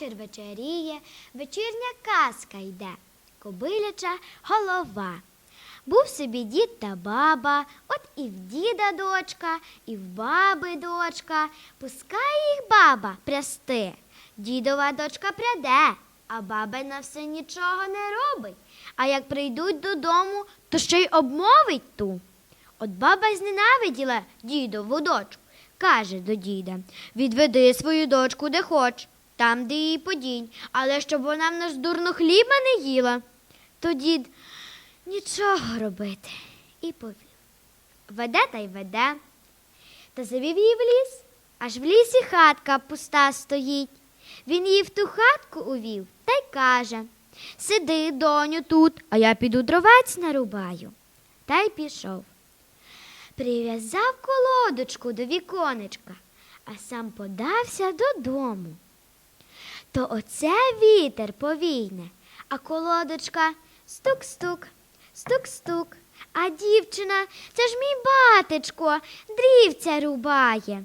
Вечір вечеріє, вечірня казка йде, кобиляча голова. Був собі дід та баба, от і в діда дочка, і в баби дочка. Пускає їх баба прясти. Дідова дочка пряде, а баба на все нічого не робить. А як прийдуть додому, то ще й обмовить ту. От баба зненавиділа дідову дочку. Каже до діда відведи свою дочку де хоч, там, де її подінь, але щоб вона в нас дурно хліба не їла. То дід нічого робити і повів. Веде та й веде. Та завів її в ліс, аж в лісі хатка пуста стоїть. Він її в ту хатку увів та й каже Сиди, доню, тут, а я піду дровець нарубаю. Та й пішов. Прив'язав колодочку до віконечка, а сам подався додому. То оце вітер повійне, а колодочка стук-стук, стук-стук. А дівчина, це ж мій батечко, дрівця рубає.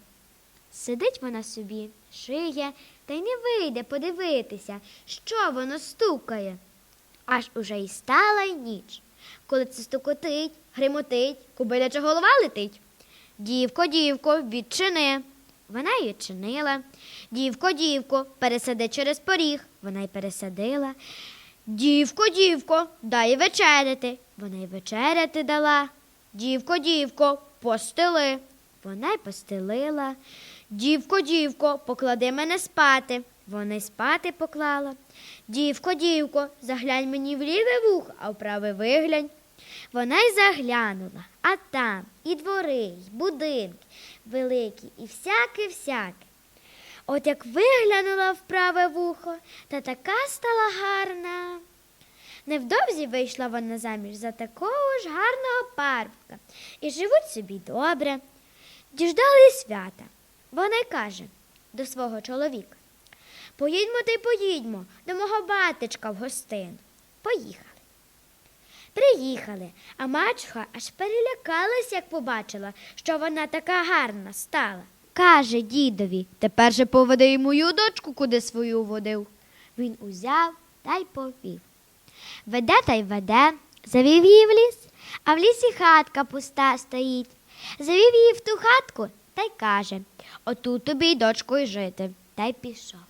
Сидить вона собі, шиє, та й не вийде подивитися, що воно стукає. Аж уже й стала й ніч. Коли це стукотить, гримотить, кобиляча голова летить. Дівко, дівко, відчини. Вона й відчинила. Дівко, дівко, пересади через поріг. Вона й пересадила. Дівко, дівко, дай вечеряти. Вона й вечеряти дала. Дівко, дівко, постели. Вона й постелила. Дівко, дівко, поклади мене спати. Вона й спати поклала. Дівко, дівко, заглянь мені в ліве вухо, а в праве виглянь. Вона й заглянула, а там і двори, й будинки великі, і всяке-всяке. От як виглянула в праве вухо, та така стала гарна. Невдовзі вийшла вона заміж за такого ж гарного парубка і живуть собі добре. Діждали свята. Вона й каже до свого чоловіка. Поїдьмо та й поїдьмо до мого батечка в гостину. Поїхали. Приїхали, а мачуха аж перелякалась, як побачила, що вона така гарна стала. Каже дідові, тепер же поведи й мою дочку, куди свою водив. Він узяв та й повів. Веде та й веде, завів її в ліс, а в лісі хатка пуста стоїть. Завів її в ту хатку та й каже Отут тобі й дочку й жити, та й пішов.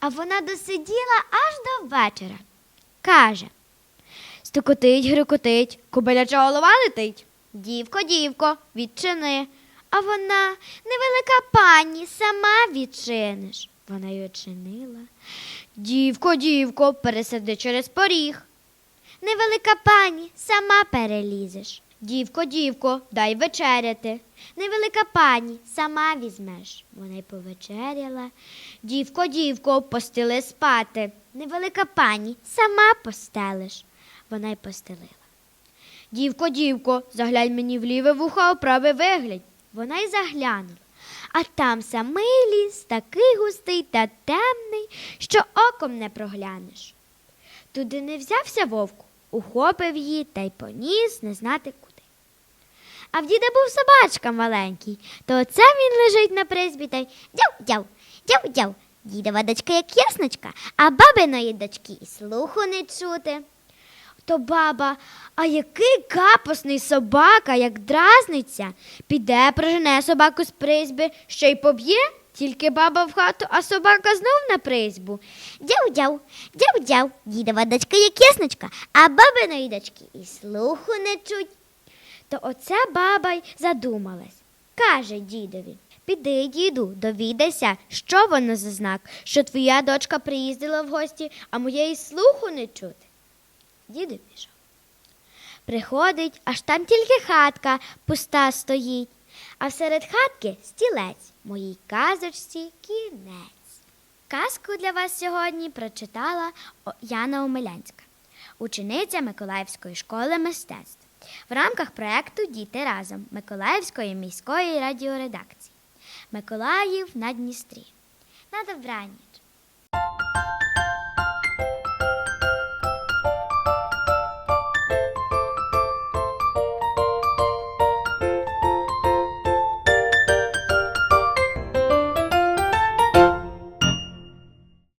А вона досиділа аж до вечора. Каже Стукотить, грюкотить, кобиляча голова летить. Дівко, дівко, відчини. А вона невелика пані, сама відчиниш. Вона й відчинила. Дівко, дівко, пересади через поріг. Невелика пані, сама перелізеш. Дівко, дівко, дай вечеряти. Невелика пані, сама візьмеш. Вона й повечеряла. Дівко, дівко, постели спати. Невелика пані, сама постелиш. Вона й постелила. Дівко, дівко, заглянь мені в ліве вухо, праве виглядь. Вона й заглянула. А там самий ліс такий густий та темний, що оком не проглянеш. Туди не взявся вовк, ухопив її та й поніс не знати куди. А в діда був собачка маленький, то оце він лежить на призбі та й дяв-дяв, дяв-дяв. Дідова дочка як ясночка, а бабиної дочки і слуху не чути. То баба, а який капосний собака, як дразниться, піде, прожене собаку з призьби, ще й поб'є, тільки баба в хату, а собака знов на призьбу. Дяв-дяв, дяв-дяв, дідова дочка як ясночка, а бабиної дочки і слуху не чуть. То оця баба й задумалась. Каже дідові. Піди, діду, довідайся, що воно за знак, що твоя дочка приїздила в гості, а моєї слуху не чути. Діду пішов. Приходить, аж там тільки хатка пуста стоїть, а всеред хатки стілець, моїй казочці кінець. Казку для вас сьогодні прочитала Яна Омелянська, учениця Миколаївської школи мистецтв в рамках проекту Діти разом Миколаївської міської радіоредакції. Миколаїв на Дністрі. На добраніч.